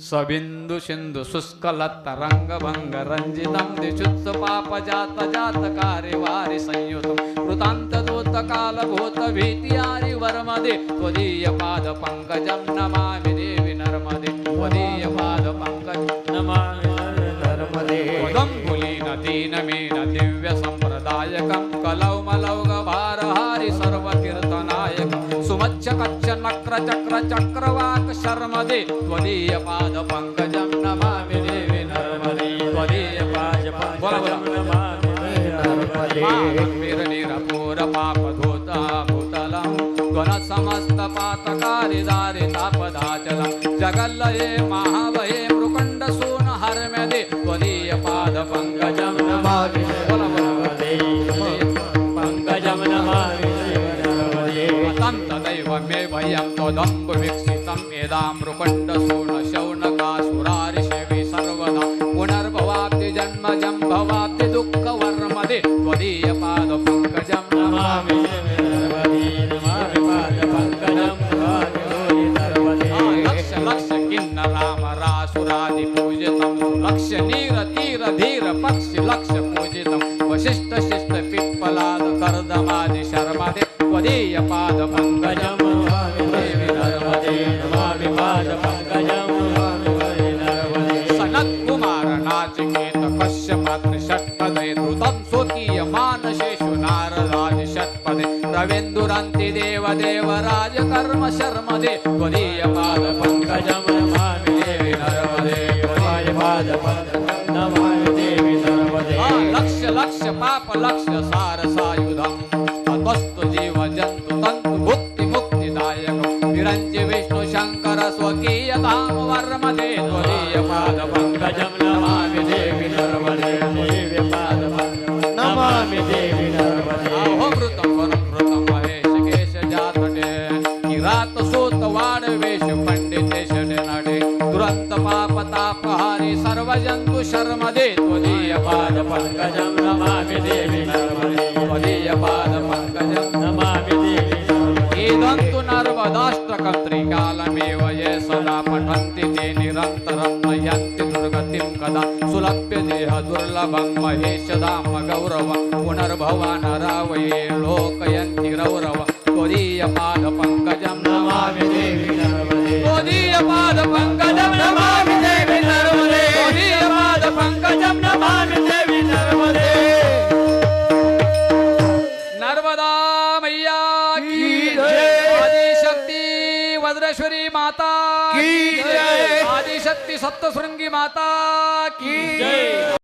सबिंदु सिंधु शुष्कलत रंग भंग रंजितम दिशुत्स पाप जात जात कार्य वारि संयुतम। कृतांत दूत काल भूत भीतियारि वर्मदे। त्वदीय पाद पंकजम नमामि देवी नर्मदे। त्वदीय पाद पंकज नमामि नर्मदे। वदम्बुलीन दीनमीन दिव्य संप्रदायकं कलौमलौग भारहारि सर्वकीर्तनायकं कच्च्या नक्र चक्र चक्रवाक शर्मदे. त्वदीय पाद पंकजम नमामि देवी नर्मदे. त्वदीय पाद पंकजम नमामि नर्मदे. वीर निरपूर पाप धोता भूतलम गण समस्त पातकारी दारि तापदाचलम जगल्लये महावये दत्तविक्षितम् एदामृपण्डसूण शौनकासुरारिषेवि सर्वदा पुनर्भवाप्ति जन्मजं भवाप्ति दुःखवर्मदे त्वदीयपादपङ्कजं नमामि लक्ष लक्ष किन्न राम रासुरादिपूजितं लक्ष पूजितं वसिष्ठ सनत कुमार नाचिकेत कश्यपात्र षट्पदे धृतं स्वकीय मानशेषु नारदादि षट्पदे रवीन्दुरन्ति देव देव राज कर्म शर्मदे त्वदीय पाद पंकजं नमामि देवि नर्मदे। नमामि देवि नर्मदे लक्ष लक्ष पाप लक्ष सार सायुधम तत्वस्तु जीव जंतु तंतु मुक्ति मुक्तिदायक विरंजि विष्णु शंकर स्वकीय धाम वर्मदे त्वदीय नमामि देवी नर्मदे। अहोमृतं वरुणृतं हो, महेश केश जातटे। किरात वाड वेश नडे दुरंत पाप तापहारी सर्व जंतु त्वदीय पाद नमामि नर्मदे। त्वदीय पाद पंकजं नमामि ये सदा पठन्ति ते निरन्तरम्। दुर्गतिं सुलभ्य देह दुर्लभं महेशधाम गौरवं पुनर्भवा नरावये लोकयन्ति रौरव। त्वदीय पाद पंकजं नमामि देवि नर्मदे त्वदीय पाद पंकजं नमामि देवि नर्मदे त्वदीय पाद पंकजं नमामि देवि नर्मदे नर्मदा वज्रेश्वरी माता की जय। आदिशक्ति सप्तृंगी माता की जय।